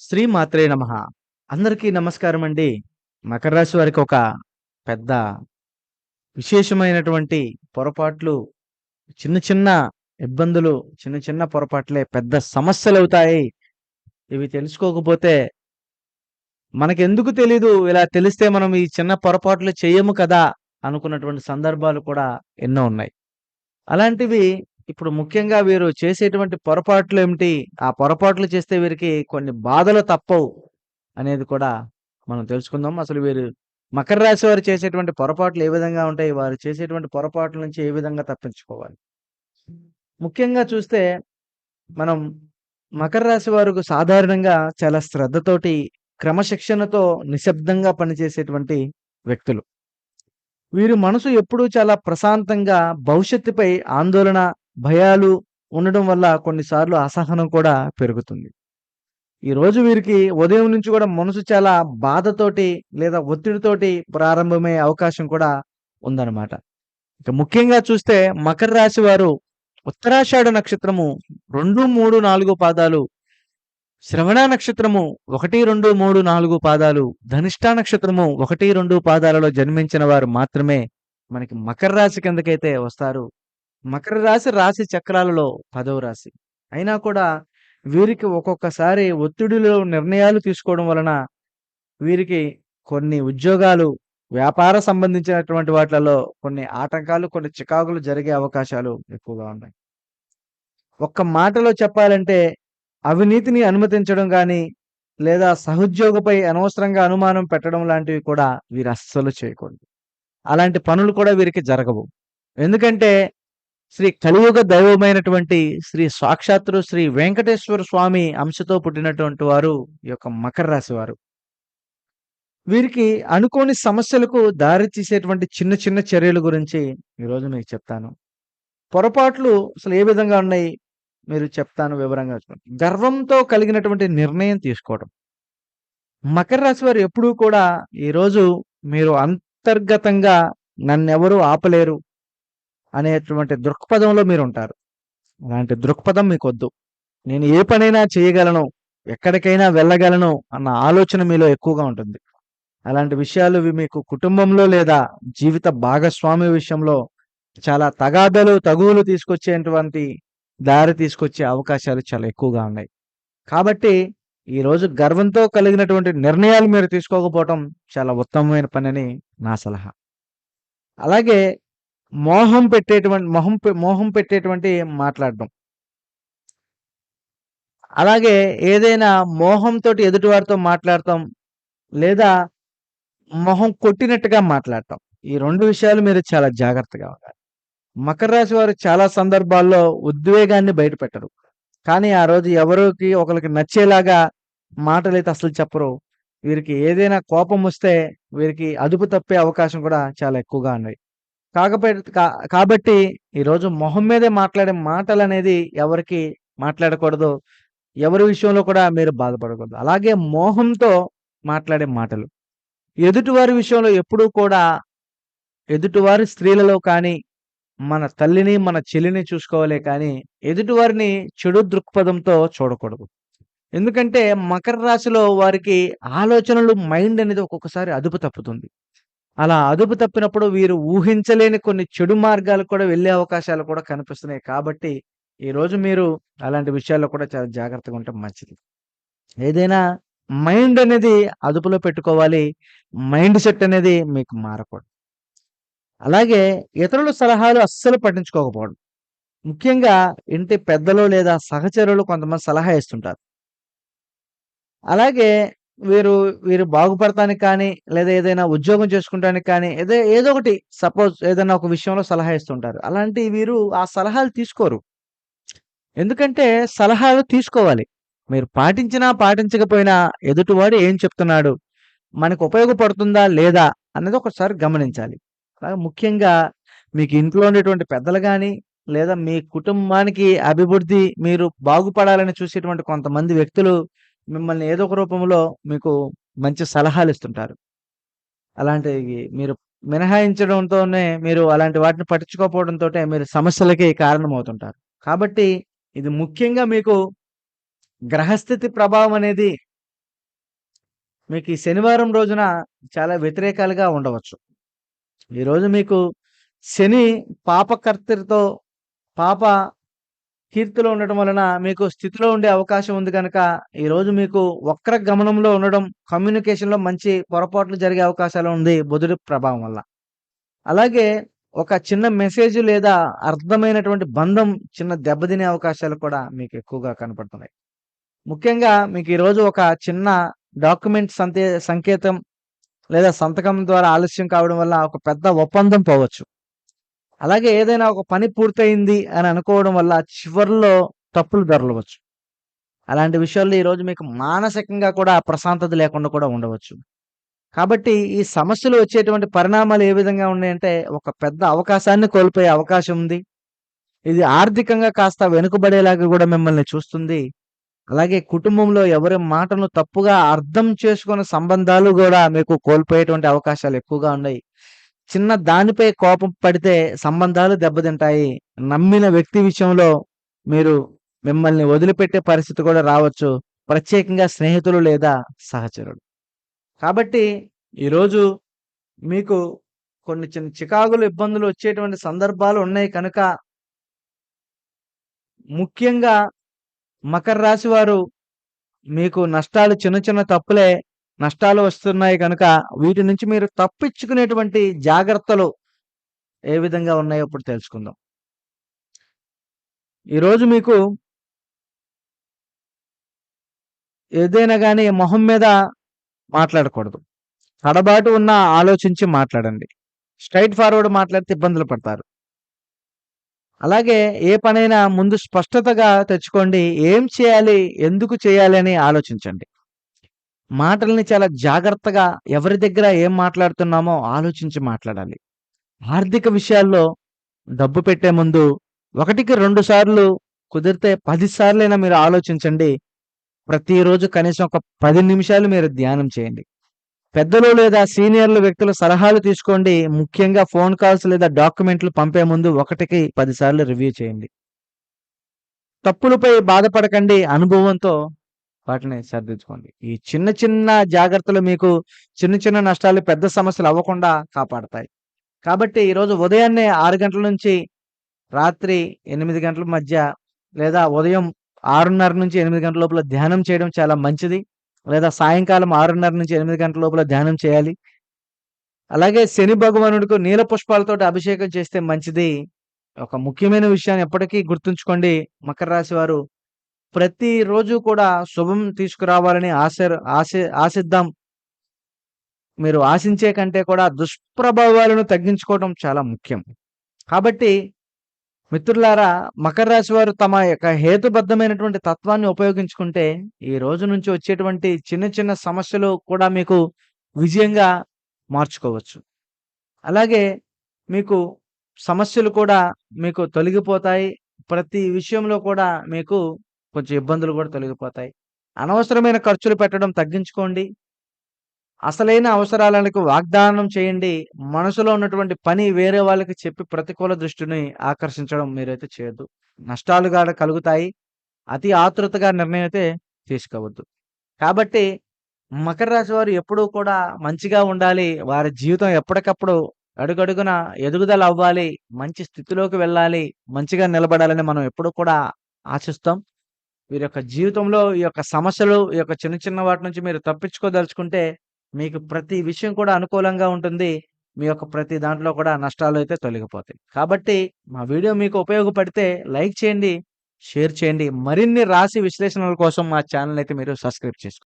శ్రీ మాత్రే నమ. అందరికీ నమస్కారం అండి. మకర రాశి వారికి ఒక పెద్ద విశేషమైనటువంటి పొరపాట్లు చిన్న చిన్న ఇబ్బందులు చిన్న చిన్న పొరపాట్లే పెద్ద సమస్యలు అవుతాయి. ఇవి తెలుసుకోకపోతే మనకెందుకు తెలీదు? ఇలా తెలిస్తే మనం ఈ చిన్న పొరపాట్లు చేయము కదా అనుకున్నటువంటి సందర్భాలు కూడా ఎన్నో ఉన్నాయి. అలాంటివి ఇప్పుడు ముఖ్యంగా వీరు చేసేటువంటి పొరపాట్లు ఏమిటి? ఆ పొరపాట్లు చేస్తే వీరికి కొన్ని బాధలు తప్పవు అనేది కూడా మనం తెలుసుకుందాం. అసలు వీరు మకర రాశి వారు చేసేటువంటి పొరపాట్లు ఏ విధంగా ఉంటాయి? వారు చేసేటువంటి పొరపాట్ల నుంచి ఏ విధంగా తప్పించుకోవాలి? ముఖ్యంగా చూస్తే మనం మకర రాశి వారికి సాధారణంగా చాలా శ్రద్ధతోటి క్రమశిక్షణతో నిశ్శబ్దంగా పనిచేసేటువంటి వ్యక్తులు. వీరి మనసు ఎప్పుడూ చాలా ప్రశాంతంగా భవిష్యత్తుపై ఆందోళన భయాలు ఉండడం వల్ల కొన్నిసార్లు అసహనం కూడా పెరుగుతుంది. ఈ రోజు వీరికి ఉదయం నుంచి కూడా మనసు చాలా బాధతోటి లేదా ఒత్తిడితోటి ప్రారంభమయ్యే అవకాశం కూడా ఉందన్నమాట. ఇక ముఖ్యంగా చూస్తే మకర రాశి వారు ఉత్తరాషాఢ నక్షత్రము రెండు మూడు నాలుగు పాదాలు శ్రవణ నక్షత్రము ఒకటి రెండు మూడు నాలుగు పాదాలు ధనిష్టా నక్షత్రము ఒకటి రెండు పాదాలలో జన్మించిన వారు మాత్రమే మనకి మకర రాశి కిందకైతే వస్తారు. మకర రాశి రాశి చక్రాలలో పదవ రాశి. అయినా కూడా వీరికి ఒక్కొక్కసారి ఒత్తిడిలో నిర్ణయాలు తీసుకోవడం వలన వీరికి కొన్ని ఉద్యోగాలు వ్యాపార సంబంధించినటువంటి వాటిలలో కొన్ని ఆటంకాలు కొన్ని చికాకులు జరిగే అవకాశాలు ఎక్కువగా ఉన్నాయి. ఒక్క మాటలో చెప్పాలంటే అవినీతిని అనుమతించడం కానీ లేదా సహోద్యోగపై అనవసరంగా అనుమానం పెట్టడం లాంటివి కూడా వీరు అస్సలు చేయకూడదు. అలాంటి పనులు కూడా వీరికి జరగవు. ఎందుకంటే శ్రీ కలియుగ దైవమైనటువంటి శ్రీ సాక్షాత్రు శ్రీ వెంకటేశ్వర స్వామి అంశతో పుట్టినటువంటి వారు ఈ యొక్క మకర రాశి వారు. వీరికి అనుకోని సమస్యలకు దారి తీసేటువంటి చిన్న చిన్న చర్యల గురించి ఈరోజు మీకు చెప్తాను. పొరపాట్లు అసలు ఏ విధంగా ఉన్నాయి మీరు చెప్తాను వివరంగా గర్వంతో కలిగినటువంటి నిర్ణయం తీసుకోవడం మకర రాశి వారు ఎప్పుడూ కూడా ఈరోజు మీరు అంతర్గతంగా నన్నెవరూ ఆపలేరు. అనేటువంటి దృక్పథంలో మీరు ఉంటారు అలాంటి దృక్పథం మీకు వద్దు నేను ఏ పనైనా చేయగలను ఎక్కడికైనా వెళ్ళగలను అన్న ఆలోచన మీలో ఎక్కువగా ఉంటుంది. అలాంటి విషయాలు మీకు కుటుంబంలో లేదా జీవిత భాగస్వామి విషయంలో చాలా తగాదలు తగువులు తీసుకొచ్చేటువంటి దారి తీసుకొచ్చే అవకాశాలు చాలా ఎక్కువగా ఉన్నాయి. కాబట్టి ఈరోజు గర్వంతో కలిగినటువంటి నిర్ణయాలు మీరు తీసుకోకపోవటం చాలా ఉత్తమమైన పని నా సలహా. అలాగే మోహం పెట్టేటువంటి మొహం పె- మోహం పెట్టేటువంటి మాట్లాడడం అలాగే ఏదైనా మోహంతో ఎదుటివారితో మాట్లాడటం లేదా మొహం కొట్టినట్టుగా మాట్లాడటం. ఈ రెండు విషయాలు మీరు చాలా జాగ్రత్తగా ఉండాలి. మకర రాశి వారు చాలా సందర్భాల్లో ఉద్వేగాన్ని బయట పెట్టరు కానీ ఆ రోజు ఎవరికి ఒకరికి నచ్చేలాగా మాటలైతే అసలు చెప్పరు. వీరికి ఏదైనా కోపం వస్తే వీరికి అదుపు తప్పే అవకాశం కూడా చాలా ఎక్కువగా ఉన్నాయి. కాకపోతే కా- కాబట్టి ఈరోజు మొహం మీదే మాట్లాడే మాటలు అనేది ఎవరికి మాట్లాడకూడదు. ఎవరి విషయంలో కూడా మీరు బాధపడకూడదు. అలాగే మోహంతో మాట్లాడే మాటలు. ఎదుటివారి విషయంలో ఎప్పుడూ కూడా ఎదుటివారి స్త్రీలలో కానీ మన తల్లిని మన చెల్లిని చూసుకోవాలే కానీ ఎదుటివారిని చెడు దృక్పథంతో చూడకూడదు. ఎందుకంటే మకర రాశిలో వారికి ఆలోచనలు మైండ్ అనేది ఒక్కొక్కసారి అదుపు తప్పుతుంది. అలా అదుపు తప్పినప్పుడు వీరు ఊహించలేని కొన్ని చెడు మార్గాలు కూడా వెళ్ళే అవకాశాలు కూడా కనిపిస్తున్నాయి. కాబట్టి ఈ రోజు మీరు అలాంటి విషయాల్లో కూడా చాలా జాగ్రత్తగా ఉంటే మంచిది. ఏదైనా మైండ్ అనేది అదుపులో పెట్టుకోవాలి. మైండ్ సెట్ అనేది మీకు మారకూడదు. అలాగే ఇతరుల సలహాలు అస్సలు పట్టించుకోకపోవడం. ముఖ్యంగా ఇంటి పెద్దలు లేదా సహచరులు కొంతమంది సలహా ఇస్తుంటారు. అలాగే వీరు వీరు బాగుపడటానికి కానీ లేదా ఏదైనా ఉద్యోగం చేసుకుంటానికి కానీ ఏదో ఏదో ఒకటి సపోజ్ ఏదైనా ఒక విషయంలో సలహా ఇస్తుంటారు. అలాంటి వీరు ఆ సలహాలు తీసుకోరు. ఎందుకంటే సలహాలు తీసుకోవాలి. మీరు పాటించినా పాటించకపోయినా ఎదుటివాడు ఏం చెప్తున్నాడు? మనకు ఉపయోగపడుతుందా లేదా అనేది ఒకసారి గమనించాలి. అలాగే ముఖ్యంగా మీకు ఇంట్లో ఉండేటువంటి పెద్దలు కానీ లేదా మీ కుటుంబానికి అభివృద్ధి మీరు బాగుపడాలని చూసేటువంటి కొంతమంది వ్యక్తులు మిమ్మల్ని ఏదో ఒక రూపంలో మీకు మంచి సలహాలు ఇస్తుంటారు అలాంటివి మీరు మినహాయించడంతోనే మీరు అలాంటి వాటిని పట్టించుకోకపోవడంతో మీరు సమస్యలకి కారణమవుతుంటారు కాబట్టి ఇది ముఖ్యంగా మీకు గ్రహస్థితి ప్రభావం అనేది మీకు ఈ శనివారం రోజున చాలా వ్యతిరేకాలుగా ఉండవచ్చు. ఈరోజు మీకు శని పాపకర్తతో పాప కీర్తిలో ఉండటం వలన మీకు స్థితిలో ఉండే అవకాశం ఉంది కనుక ఈరోజు మీకు వక్ర గమనంలో ఉండడం, కమ్యూనికేషన్‌లో మంచి పొరపాట్లు జరిగే అవకాశాలు ఉంది బుధుడి ప్రభావం వల్ల. అలాగే ఒక చిన్న మెసేజ్ లేదా అర్థమైనటువంటి బంధం చిన్న దెబ్బతినే అవకాశాలు కూడా మీకు ఎక్కువగా కనపడుతున్నాయి. ముఖ్యంగా మీకు ఈరోజు ఒక చిన్న డాక్యుమెంట్ సంతే సంకేతం లేదా సంతకం ద్వారా ఆలస్యం కావడం వల్ల ఒక పెద్ద ఒప్పందం పోవచ్చు. అలాగే ఏదైనా ఒక పని పూర్తయింది అని అనుకోవడం వల్ల చివర్లో తప్పులు దొర్లవచ్చు. అలాంటి విషయాల్లో ఈరోజు మీకు మానసికంగా కూడా ప్రశాంతత లేకుండా కూడా ఉండవచ్చు. కాబట్టి ఈ సమస్యలు వచ్చేటువంటి పరిణామాలు ఏ విధంగా ఉన్నాయంటే, ఒక పెద్ద అవకాశాన్ని కోల్పోయే అవకాశం ఉంది. ఇది ఆర్థికంగా కాస్త వెనుకబడేలాగా కూడా మిమ్మల్ని చూస్తుంది. అలాగే కుటుంబంలో ఎవరి మాటను తప్పుగా అర్థం చేసుకున్న సంబంధాలు కూడా మీకు కోల్పోయేటువంటి అవకాశాలు ఎక్కువగా ఉన్నాయి. చిన్న దానిపై కోపం పడితే సంబంధాలు దెబ్బతింటాయి. నమ్మిన వ్యక్తి విషయంలో మీరు మిమ్మల్ని వదిలిపెట్టే పరిస్థితి కూడా రావచ్చు. ప్రత్యేకంగా స్నేహితులు లేదా సహచరుడు కాబట్టి ఈరోజు మీకు కొన్ని చిన్న చికాకులు, ఇబ్బందులు వచ్చేటువంటి సందర్భాలు ఉన్నాయి కనుక ముఖ్యంగా మకర రాశి వారు మీకు నష్టాలు చిన్న చిన్న తప్పులే నష్టాలు వస్తున్నాయి కనుక వీటి నుంచి మీరు తప్పించుకునేటువంటి జాగ్రత్తలు ఏ విధంగా ఉన్నాయో ఇప్పుడు తెలుసుకుందాం. ఈరోజు మీకు ఏదైనా కానీ మొహం మీద మాట్లాడకూడదు. కడబాటు ఉన్నా ఆలోచించి మాట్లాడండి. స్ట్రైట్ ఫార్వర్డ్ మాట్లాడితే ఇబ్బందులు పడతారు. అలాగే ఏ పనైనా ముందు స్పష్టతగా తెచ్చుకోండి. ఏం చేయాలి? ఎందుకు చేయాలి? అని ఆలోచించండి. మాటల్ని చాలా జాగ్రత్తగా ఎవరి దగ్గర ఏం మాట్లాడుతున్నామో ఆలోచించి మాట్లాడాలి. ఆర్థిక విషయాల్లో డబ్బు పెట్టే ముందు ఒకటికి రెండు సార్లు కుదిరితే 10 సార్లైనా మీరు ఆలోచించండి. ప్రతిరోజు కనీసం ఒక పది నిమిషాలు మీరు ధ్యానం చేయండి. పెద్దలు లేదా సీనియర్‌లు వ్యక్తుల సలహాలు తీసుకోండి. ముఖ్యంగా ఫోన్ కాల్స్ లేదా డాక్యుమెంట్లు పంపే ముందు ఒకటికి 10 సార్లు రివ్యూ చేయండి. తప్పులపై బాధపడకండి. అనుభవంతో వాటిని సరిదిద్దుకోండి. ఈ చిన్న చిన్న జాగ్రత్తలు మీకు చిన్న చిన్న నష్టాలు, పెద్ద సమస్యలు అవ్వకుండా కాపాడతాయి. కాబట్టి ఈరోజు ఉదయాన్నే ఆరు గంటల నుంచి రాత్రి ఎనిమిది గంటల మధ్య లేదా ఉదయం 6:30-8 గంటల లోపల ధ్యానం చేయడం చాలా మంచిది. లేదా సాయంకాలం 6:30-8 గంటల లోపల ధ్యానం చేయాలి. అలాగే శని భగవానుడికి నీల పుష్పాలతోటి అభిషేకం చేస్తే మంచిది. ఒక ముఖ్యమైన విషయాన్ని ఎప్పటికీ గుర్తుంచుకోండి మకర రాశి వారు. ప్రతిరోజు కూడా శుభం తీసుకురావాలని ఆశ ఆశ ఆశిద్దాం. మీరు ఆశించే కంటే కూడా దుష్ప్రభావాలను తగ్గించుకోవడం చాలా ముఖ్యం. కాబట్టి మిత్రులారా మకర రాశి వారు తమ యొక్క హేతుబద్ధమైనటువంటి తత్వాన్ని ఉపయోగించుకుంటే, ఈ రోజు నుంచి వచ్చేటువంటి చిన్న చిన్న సమస్యలు కూడా మీకు విజయంగా మార్చుకోవచ్చు. అలాగే మీకు సమస్యలు కూడా మీకు తొలగిపోతాయి. ప్రతి విషయంలో కూడా మీకు కొంచెం ఇబ్బందులు కూడా తొలగిపోతాయి. అనవసరమైన ఖర్చులు పెట్టడం తగ్గించుకోండి. అసలైన అవసరాలకు వాగ్దానం చేయండి. మనసులో ఉన్నటువంటి పని వేరే వాళ్ళకి చెప్పి ప్రతికూల దృష్టిని ఆకర్షించడం మీరైతే చేయొద్దు. నష్టాలు కూడా కలుగుతాయి. అతి ఆతృతగా నిర్ణయం అయితే తీసుకోవద్దు. కాబట్టి మకర రాశి వారు ఎప్పుడూ కూడా మంచిగా ఉండాలి. వారి జీవితం ఎప్పటికప్పుడు అడుగడుగున ఎదుగుదల అవ్వాలి. మంచి స్థితిలోకి వెళ్ళాలి. మంచిగా నిలబడాలని మనం ఎప్పుడూ కూడా ఆశిస్తాం. వీరి యొక్క జీవితంలో ఈ యొక్క సమస్యలు, ఈ యొక్క చిన్న చిన్న వాటి నుంచి మీరు తప్పించుకోదలుచుకుంటే, మీకు ప్రతి విషయం కూడా అనుకూలంగా ఉంటుంది. మీ యొక్క ప్రతి దాంట్లో కూడా నష్టాలు అయితే తొలగిపోతాయి. కాబట్టి మా వీడియో మీకు ఉపయోగపడితే లైక్ చేయండి, షేర్ చేయండి. మరిన్ని రాశి విశ్లేషణల కోసం మా ఛానల్ అయితే మీరు సబ్స్క్రైబ్ చేసుకోండి.